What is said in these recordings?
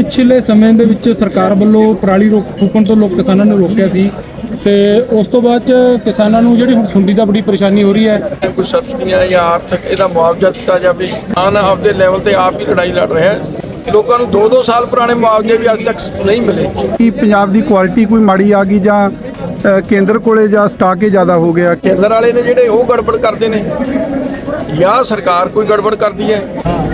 ਪਿਛਲੇ ਸਮੇਂ ਦੇ ਵਿੱਚ ਸਰਕਾਰ ਵੱਲੋਂ ਪਰਾਲੀ ਰੋਕ ਫੂਕਣ ਤੋਂ ਲੋਕ ਕਿਸਾਨਾਂ ਨੂੰ ਰੋਕਿਆ ਸੀ ਤੇ ਉਸ ਤੋਂ ਬਾਅਦ ਚ ਕਿਸਾਨਾਂ ਨੂੰ ਜਿਹੜੀ ਹੁਣ ਸੁੰਡੀ ਦਾ ਬੜੀ ਪਰੇਸ਼ਾਨੀ ਹੋ ਰਹੀ ਹੈ। ਕੁਝ ਸਬਸਿਡੀਆਂ ਜਾਂ ਆਰਥਿਕ ਇਹਦਾ ਮੁਆਵਜ਼ਾ ਦਿੱਤਾ ਜਾਵੇ। ਕਿਸਾਨ ਆਪਦੇ ਲੈਵਲ ਤੇ ਆਪ ਹੀ ਲੜਾਈ ਲੜ ਰਿਹਾ ਹੈ। ਲੋਕਾਂ ਨੂੰ 2-2 ਸਾਲ ਪੁਰਾਣੇ ਮੁਆਵਜ਼ੇ ਵੀ ਅੱਜ ਤੱਕ ਨਹੀਂ ਮਿਲੇ। ਕੀ ਪੰਜਾਬ ਦੀ ਕੁਆਲਿਟੀ ਕੋਈ ਮਾੜੀ ਆ ਗਈ ਜਾਂ ਕੇਂਦਰ ਕੋਲੇ ਜਾਂ ਸਟਾਕ ਹੀ ਜ਼ਿਆਦਾ ਹੋ ਗਿਆ? ਕੇਂਦਰ ਵਾਲੇ ਨੇ ਜਿਹੜੇ ਉਹ ਗੜਬੜ ਕਰਦੇ ਨੇ। ਜਾਂ ਸਰਕਾਰ ਕੋਈ ਗੜਬੜ ਕਰਦੀ ਹੈ?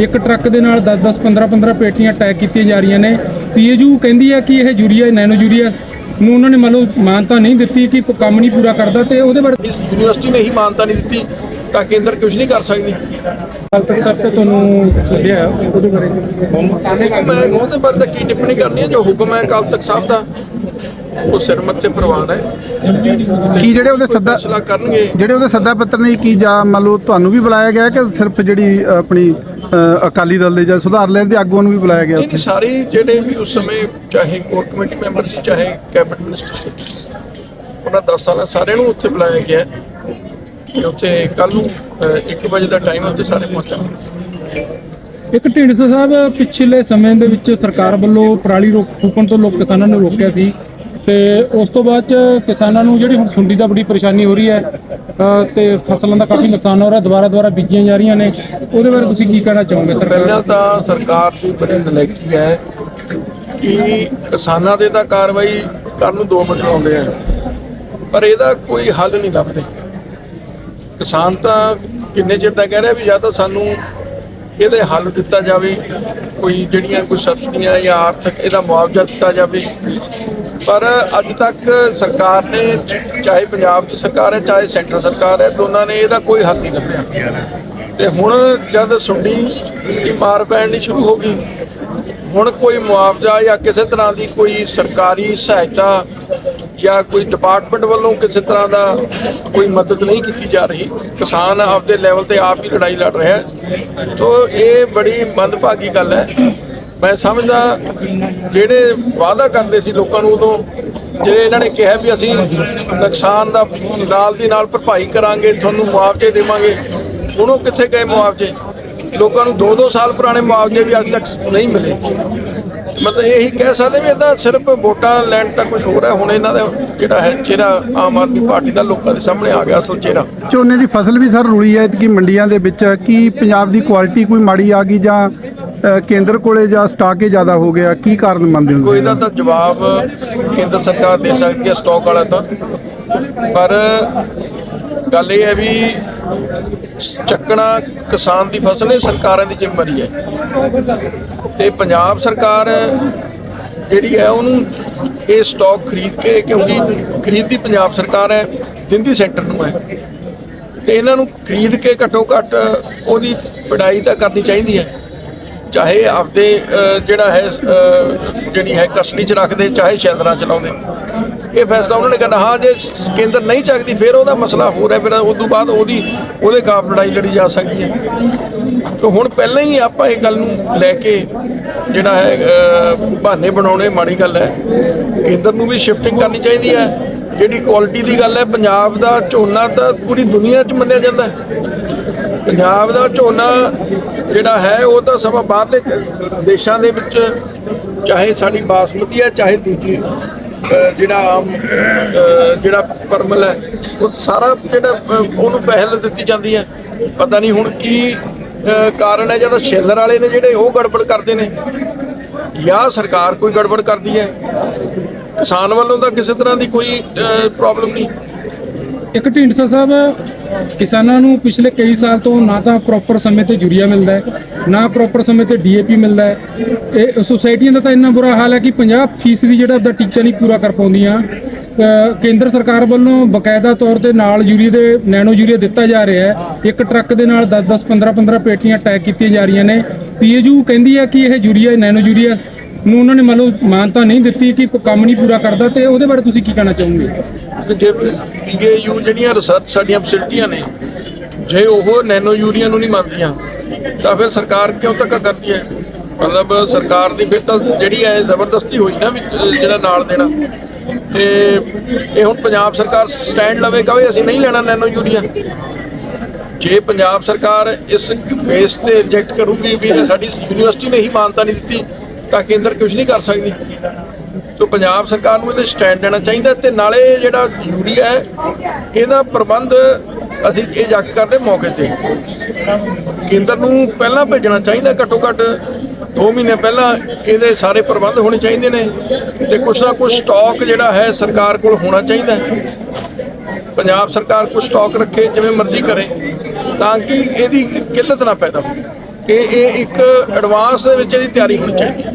ਇੱਕ ਟਰੱਕ ਦੇ ਨਾਲ 10 10 15 15 ਪੇਟੀਆਂ ਟੈਗ ਕੀਤੀਆਂ ਜਾ ਰਹੀਆਂ ਨੇ। ਪੀਏਯੂ ਕਹਿੰਦੀ ਹੈ ਕਿ ਇਹ ਯੂਰੀਆ ਨੈਨੋ ਯੂਰੀਆ ਨੂੰ ਉਹਨਾਂ ਨੇ ਮੰਨ ਲਓ ਮਾਨਤਾ ਨਹੀਂ ਦਿੱਤੀ ਕਿ ਕੰਮ ਨਹੀਂ ਪੂਰਾ ਕਰਦਾ ਤੇ ਉਹਦੇ ਬਾਰੇ ਯੂਨੀਵਰਸਿਟੀ ਨੇ ਹੀ ਮਾਨਤਾ ਨਹੀਂ ਦਿੱਤੀ ਤਾਂ ਕੇਂਦਰ ਕੁਝ ਨਹੀਂ ਕਰ ਸਕਦੀ। ਕੱਲ ਤੱਕ ਸਭ ਤੇ ਤੁਹਾਨੂੰ ਸੱਦਿਆ ਉਹਦੇ ਬਾਰੇ। ਮੈਂ ਉਹਦੇ ਬਾਰੇ ਤਾਂ ਕੀ ਟਿੱਪਣੀ ਕਰਨੀ ਹੈ ਜੋ ਹੁਕਮ ਹੈ ਕੱਲ ਤੱਕ ਸਾਹਿਬ ਦਾ। ਉਹ ਸਿਰ ਮੱਥੇ ਪ੍ਰਵਾਨ ਹੈ। ਕੀ ਜਿਹੜੇ ਉਹਦੇ ਸੱਦਾ ਫੈਸਲਾ ਕਰਨਗੇ। ਜਿਹੜੇ ਉਹਦੇ ਸੱਦਾ ਪੱਤਰ ਨੇ ਕੀ ਜਾਂ ਮੰਨ ਲਓ ਤੁਹਾਨੂੰ ਵੀ ਬੁਲਾਇਆ ਗਿਆ ਕਿ ਸਿਰਫ ਜਿਹੜੀ ਆਪਣੀ ਅਕਾਲੀ ਦਲ ਦੇ ਜਾਂ ਸੁਧਾਰ ਲਹਿਰ ਦੇ ਆਗੂਆਂ ਨੂੰ ਵੀ ਬੁਲਾਇਆ ਗਿਆ ਨਹੀਂ ਸਾਰੇ ਜਿਹੜੇ ਵੀ ਉਸ ਸਮੇਂ ਚਾਹੇ ਕੋਰ ਕਮੇਟੀ ਮੈਂਬਰ ਸੀ ਚਾਹੇ ਕੈਬਨਿਟ ਮਿਨਿਸਟਰ ਸੀ ਉਹਨਾਂ 10 ਸਾਲਾਂ ਸਾਰਿਆਂ ਨੂੰ ਉੱਥੇ ਬੁਲਾਇਆ ਗਿਆ ਹੈ। ਤੇ ਉੱਥੇ ਕੱਲ ਨੂੰ 1 ਵਜੇ ਦਾ ਟਾਈਮ ਉੱਥੇ ਸਾਰੇ ਪਹੁੰਚਣਗੇ ਇੱਕ ਢੀਂਡਸਾ ਸਾਹਿਬ ਪਿਛਲੇ ਸਮੇਂ ਦੇ ਵਿੱਚ ਸਰਕਾਰ ਵੱਲੋਂ ਪਰਾਲੀ ਰੋਕ ਫੂਕਣ ਤੋਂ ਲੋਕ ਕਿਸਾਨਾਂ ਨੂੰ ਰੋਕਿਆ ਸੀ। ਤੇ ਉਸ ਤੋਂ ਬਾਅਦ ਚ ਕਿਸਾਨਾਂ ਨੂੰ ਜਿਹੜੀ ਹੁਣ ਸੁੰਡੀ ਦਾ ਬੜੀ ਪਰੇਸ਼ਾਨੀ ਹੋ ਰਹੀ ਹੈ ਅ, ਤੇ ਫਸਲਾਂ ਦਾ ਕਾਫੀ ਨੁਕਸਾਨ ਹੋ ਰਿਹਾ ਦੁਬਾਰਾ ਦੁਬਾਰਾ ਬੀਜੀਆਂ ਜਾ ਰਹੀਆਂ ਨੇ। ਉਹਦੇ ਬਾਰੇ ਤੁਸੀਂ ਕੀ ਕਹਿਣਾ ਚਾਹੋਗੇ ਸਰ ਪਹਿਲਾਂ ਤਾਂ ਸਰਕਾਰ ਦੀ ਬੜੀ ਨਲਾਇਕੀ ਹੈ ਕਿ ਕਿਸਾਨਾਂ ਦੇ ਤਾਂ ਕਾਰਵਾਈ ਕਰਨ ਨੂੰ 2 ਮਿੰਟ ਲਾਉਂਦੇ ਆ ਪਰ ਇਹਦਾ ਕੋਈ ਹੱਲ ਨਹੀਂ ਲੱਭਦੇ। ਕਿਸਾਨ ਤਾਂ ਕਿੰਨੇ ਚਿਰ ਦਾ ਕਹਿ ਰਿਹਾ ਵੀ ਜਾਂ ਤਾਂ ਸਾਨੂੰ ਇਹਦੇ ਹੱਲ ਦਿੱਤਾ ਜਾਵੇ, ਕੋਈ ਜਿਹੜੀਆਂ ਕੋਈ ਸਬਸਿਡੀਆਂ ਜਾਂ ਆਰਥਿਕ ਇਹਦਾ ਮੁਆਵਜ਼ਾ ਦਿੱਤਾ ਜਾਵੇ। ਪਰ ਅੱਜ ਤੱਕ ਸਰਕਾਰ ਨੇ, ਚਾਹੇ ਪੰਜਾਬ ਦੀ ਸਰਕਾਰ ਹੈ, ਚਾਹੇ ਸੈਂਟਰ ਸਰਕਾਰ ਹੈ, ਦੋਨਾਂ ਨੇ ਇਹਦਾ ਕੋਈ ਹੱਲ ਨਹੀਂ ਲੱਭਿਆ। ਤੇ ਹੁਣ ਜਦ ਸੁੰਡੀ ਦੀ ਮਾਰ ਪੈਣੀ ਸ਼ੁਰੂ ਹੋ ਗਈ, ਹੁਣ ਕੋਈ ਮੁਆਵਜ਼ਾ ਜਾਂ ਕਿਸੇ ਤਰ੍ਹਾਂ ਦੀ ਕੋਈ ਸਰਕਾਰੀ ਸਹਾਇਤਾ ਜਾਂ ਕੋਈ ਡਿਪਾਰਟਮੈਂਟ ਵੱਲੋਂ ਕਿਸੇ ਤਰ੍ਹਾਂ ਦਾ ਕੋਈ ਮਦਦ ਨਹੀਂ ਕੀਤੀ ਜਾ ਰਹੀ? ਕਿਸਾਨ ਆਪਦੇ ਲੈਵਲ ਤੇ ਆਪ ਹੀ ਲੜਾਈ ਲੜ ਰਿਹਾ ਹੈ। ਤੋਂ ਇਹ ਬੜੀ ਮੰਦਭਾਗੀ ਗੱਲ ਹੈ। ਮੈਂ ਸਮਝਦਾ ਜਿਹੜੇ ਵਾਅਦਾ ਕਰਦੇ ਸੀ ਲੋਕਾਂ ਨੂੰ ਉਦੋਂ, ਜਿਹੜੇ ਇਹਨਾਂ ਨੇ ਕਿਹਾ ਵੀ ਅਸੀਂ ਨੁਕਸਾਨ ਦਾ ਨਾਲ ਦੀ ਨਾਲ ਭਰਪਾਈ ਕਰਾਂਗੇ, ਤੁਹਾਨੂੰ ਮੁਆਵਜ਼ੇ ਦੇਵਾਂਗੇ, ਉਹਨੂੰ ਕਿੱਥੇ ਗਏ ਮੁਆਵਜ਼ੇ? ਲੋਕਾਂ ਨੂੰ 2-2 ਸਾਲ ਪੁਰਾਣੇ ਮੁਆਵਜ਼ੇ ਵੀ ਅੱਜ ਤੱਕ ਨਹੀਂ ਮਿਲੇ। ਮਤਲਬ ਇਹੀ ਕਹਿ ਸਕਦੇ ਵੀ ਇਹਦਾ ਸਿਰਫ ਵੋਟਾਂ ਲੈਣ ਤੱਕ ਕੁਝ ਹੋ ਰਿਹਾ ਹੁਣ ਇਹਨਾਂ ਦਾ ਜਿਹੜਾ ਹੈ ਚਿਹਰਾ ਆਮ ਆਦਮੀ ਪਾਰਟੀ ਦਾ ਲੋਕਾਂ ਦੇ ਸਾਹਮਣੇ ਆ ਗਿਆ ਅਸਲ ਚਿਹਰਾ। ਝੋਨੇ ਦੀ ਫਸਲ ਵੀ ਸਰ ਰੁਲੀ ਹੈ ਕਿ ਮੰਡੀਆਂ ਦੇ ਵਿੱਚ ਕੀ ਪੰਜਾਬ ਦੀ ਕੁਆਲਿਟੀ ਕੋਈ ਮਾੜੀ ਆ ਗਈ ਜਾਂ ਕੇਂਦਰ ਕੋਲੇ ਜਾਂ ਸਟਾਕ ਹੀ ਜ਼ਿਆਦਾ ਹੋ ਗਿਆ ਕੀ ਕਾਰਨ ਮੰਨਦੇ ਹੋ ਕੋਈ ਇਹਦਾ ਤਾਂ ਜਵਾਬ ਕੇਂਦਰ ਸਰਕਾਰ ਦੇ ਸਕਦੀ ਹੈ ਸਟਾਕ ਵਾਲਾ ਤਾਂ। ਪਰ ਗੱਲ ਇਹ ਹੈ ਵੀ ਚੱਕਣਾ ਕਿਸਾਨ ਦੀ ਫਸਲ ਇਹ ਸਰਕਾਰਾਂ ਦੀ ਜ਼ਿੰਮੇਵਾਰੀ ਹੈ। ਤੇ ਪੰਜਾਬ ਸਰਕਾਰ ਜਿਹੜੀ ਹੈ, ਉਹਨੂੰ ਇਹ ਸਟਾਕ ਖਰੀਦ ਕੇ, ਕਿਉਂਕਿ ਖਰੀਦਦੀ ਪੰਜਾਬ ਸਰਕਾਰ ਹੈ, ਦਿੰਦੀ ਸੈਂਟਰ ਨੂੰ ਹੈ। ਤੇ ਇਹਨਾਂ ਨੂੰ ਖਰੀਦ ਕੇ ਘੱਟੋ ਘੱਟ ਉਹਦੀ ਪੜਾਈ ਤਾਂ ਕਰਨੀ ਚਾਹੀਦੀ ਹੈ। ਚਾਹੇ ਆਪਦੇ ਜਿਹੜਾ ਹੈ ਜਿਹੜੀ ਹੈ ਕਸਟਡੀ ਚ ਰੱਖਦੇ, ਚਾਹੇ ਸ਼ੈਲਰਾਂ ਚਲਾਉਂਦੇ ਇਹ ਫੈਸਲਾ ਉਹਨਾਂ ਨੇ ਕਰਨਾ। ਹਾਂ, ਜੇ ਕੇਂਦਰ ਨਹੀਂ ਚੱਕਦੀ, ਫਿਰ ਉਹਦਾ ਮਸਲਾ ਹੋਰ ਹੈ, ਫਿਰ ਉਸ ਤੋਂ ਬਾਅਦ ਉਹਦੀ ਉਹਦੇ ਖਿਲਾਫ ਲੜਾਈ ਲੜੀ ਜਾ ਸਕਦੀ ਹੈ। ਤੇ ਹੁਣ ਪਹਿਲਾਂ ਹੀ ਆਪਾਂ ਇਹ ਗੱਲ ਨੂੰ ਲੈ ਕੇ ਜਿਹੜਾ ਹੈ ਬਹਾਨੇ ਬਣਾਉਣੇ ਮਾੜੀ ਗੱਲ ਹੈ। ਕੇਂਦਰ ਨੂੰ ਵੀ ਸ਼ਿਫਟਿੰਗ ਕਰਨੀ ਚਾਹੀਦੀ ਹੈ। ਜਿਹੜੀ ਕੁਆਲਿਟੀ ਦੀ ਗੱਲ ਹੈ, ਪੰਜਾਬ ਦਾ ਝੋਨਾ ਤਾਂ ਪੂਰੀ ਦੁਨੀਆ 'ਚ ਮੰਨਿਆ ਜਾਂਦਾ ਪੰਜਾਬ ਦਾ ਝੋਨਾ ਜਿਹੜਾ ਹੈ, ਉਹ ਤਾਂ ਸਭ ਬਾਹਰਲੇ ਦੇਸ਼ਾਂ ਦੇ ਵਿੱਚ ਚਾਹੇ ਸਾਡੀ ਬਾਸਮਤੀ ਹੈ, ਚਾਹੇ ਦੂਜੀ ਜਿਹੜਾ ਆਮ ਜਿਹੜਾ ਪਰਮਲ ਹੈ, ਉਹ ਸਾਰਾ ਜਿਹੜਾ ਉਹਨੂੰ ਪਹਿਲ ਦਿੱਤੀ ਜਾਂਦੀ ਹੈ। ਪਤਾ ਨਹੀਂ ਹੁਣ ਕੀ ਕਾਰਨ ਹੈ, ਜਾਂ ਤਾਂ ਸ਼ੇਲਰ ਵਾਲੇ ਨੇ ਜਿਹੜੇ ਉਹ ਗੜਬੜ ਕਰਦੇ ਨੇ, ਜਾਂ ਸਰਕਾਰ ਕੋਈ ਗੜਬੜ ਕਰਦੀ ਹੈ। ਕਿਸਾਨ ਵੱਲੋਂ ਤਾਂ ਕਿਸੇ ਤਰ੍ਹਾਂ ਦੀ ਕੋਈ ਪ੍ਰੋਬਲਮ ਨਹੀਂ। ਇੱਕ ਢੀਂਡਸਾ ਸਾਹਿਬ, ਕਿਸਾਨਾਂ ਨੂੰ ਪਿਛਲੇ ਕਈ ਸਾਲ ਤੋਂ ਨਾ ਤਾਂ ਪ੍ਰੋਪਰ ਸਮੇਂ ਤੇ ਯੂਰੀਆ ਮਿਲਦਾ ਹੈ, ਨਾ ਪ੍ਰੋਪਰ ਸਮੇਂ ਤੇ ਡੀਏਪੀ ਮਿਲਦਾ ਹੈ। ਇਹ ਸੁਸਾਇਟੀਆਂ ਦਾ ਤਾਂ ਇੰਨਾ ਬੁਰਾ ਹਾਲ ਹੈ ਕਿ 50% ਦੀ ਜਿਹੜਾ ਉਹਦਾ ਟੀਚਾ ਨਹੀਂ ਪੂਰਾ ਕਰ ਪਾਉਂਦੀਆਂ। ਕੇਂਦਰ ਸਰਕਾਰ ਵੱਲੋਂ ਬਕਾਇਦਾ ਤੌਰ ਤੇ ਨਾਲ ਯੂਰੀਆ ਦੇ, ਨੈਨੋ ਯੂਰੀਆ ਦਿੱਤਾ ਜਾ ਰਿਹਾ ਹੈ। ਇੱਕ ਟਰੱਕ ਦੇ ਨਾਲ 10 10 15 15 ਪੇਟੀਆਂ ਟੈਗ ਕੀਤੀਆਂ ਜਾ ਰਹੀਆਂ ਨੇ। ਪੀਏਯੂ ਕਹਿੰਦੀ ਹੈ ਕਿ ਇਹ ਯੂਰੀਆ, ਨੈਨੋ ਯੂਰੀਆ ਨੂੰ ਉਹਨਾਂ ਨੇ ਮਤਲਬ ਮਾਨਤਾ ਨਹੀਂ ਦਿੱਤੀ ਕਿ ਕੰਮ ਨਹੀਂ ਪੂਰਾ ਕਰਦਾ ਤੇ ਉਹਦੇ ਬਾਰੇ ਤੁਸੀਂ ਕੀ ਕਹਿਣਾ ਚਾਹੋਗੇ? ਕਿ ਜੇ ਪੀਏਯੂ ਜਿਹੜੀਆਂ ਰਿਸਰਚ ਸਾਡੀਆਂ ਫੈਸਿਲਿਟੀਆਂ ਨੇ, ਜੇ ਉਹ ਨੈਨੋ ਯੂਰੀਆ ਨੂੰ ਨਹੀਂ ਮੰਨਦੀਆਂ, ਤਾਂ ਫਿਰ ਸਰਕਾਰ ਕਿਉਂ ਧੱਕਾ ਕਰਦੀ ਹੈ? ਮਤਲਬ ਸਰਕਾਰ ਦੀ ਫਿਰ ਤਾਂ ਜਿਹੜੀ ਹੈ ਜ਼ਬਰਦਸਤੀ ਹੋਈ ਨਾ ਵੀ ਜਿਹੜਾ ਨਾਲ ਦੇਣਾ। ਤੇ ਇਹ ਹੁਣ ਪੰਜਾਬ ਸਰਕਾਰ ਸਟੈਂਡ ਲਵੇ ਕਵੇ ਅਸੀਂ ਨਹੀਂ ਲੈਣਾ ਨੈਨੋ ਯੂਰੀਆ ਜੇ ਪੰਜਾਬ ਸਰਕਾਰ ਇਸ ਬੇਸ ਤੇ ਰਿਜੈਕਟ ਕਰੂਗੀ ਵੀ ਸਾਡੀ ਯੂਨੀਵਰਸਿਟੀ ਨੇ ਹੀ ਮਾਨਤਾ ਨਹੀਂ ਦਿੱਤੀ ਤਾਂ ਕੇਂਦਰ ਕੁਝ ਨਹੀਂ ਕਰ ਸਕਦੀ। ਸੋ ਪੰਜਾਬ ਸਰਕਾਰ ਨੂੰ ਇਹਦੇ ਸਟੈਂਡ ਲੈਣਾ ਚਾਹੀਦਾ ਤੇ ਨਾਲੇ ਜਿਹੜਾ ਯੂਰੀਆ ਹੈ, ਇਹਦਾ ਪ੍ਰਬੰਧ ਅਸੀਂ ਇਹ ਜਾ ਕੇ ਕਰਦੇ ਮੌਕੇ ਤੇ। ਕੇਂਦਰ ਨੂੰ ਪਹਿਲਾਂ ਭੇਜਣਾ ਚਾਹੀਦਾ ਘੱਟੋ ਘੱਟ 2 ਮਹੀਨੇ ਪਹਿਲਾਂ ਇਹਦੇ ਸਾਰੇ ਪ੍ਰਬੰਧ ਹੋਣੇ ਚਾਹੀਦੇ ਨੇ ਤੇ ਕੁਛ ਨਾ ਕੁਛ ਸਟਾਕ ਜਿਹੜਾ ਹੈ ਸਰਕਾਰ ਕੋਲ ਹੋਣਾ ਚਾਹੀਦਾ। ਪੰਜਾਬ ਸਰਕਾਰ ਕੁਛ ਸਟਾਕ ਰੱਖੇ, ਜਿਵੇਂ ਮਰਜ਼ੀ ਕਰੇ, ਤਾਂ ਕਿ ਇਹਦੀ ਕਿੱਲਤ ਨਾ ਪੈਦਾ ਹੋਵੇ। ਇਹ ਇਹ ਇੱਕ ਐਡਵਾਂਸ ਦੇ ਵਿੱਚ ਇਹਦੀ ਤਿਆਰੀ ਹੋਣੀ ਚਾਹੀਦੀ ਹੈ।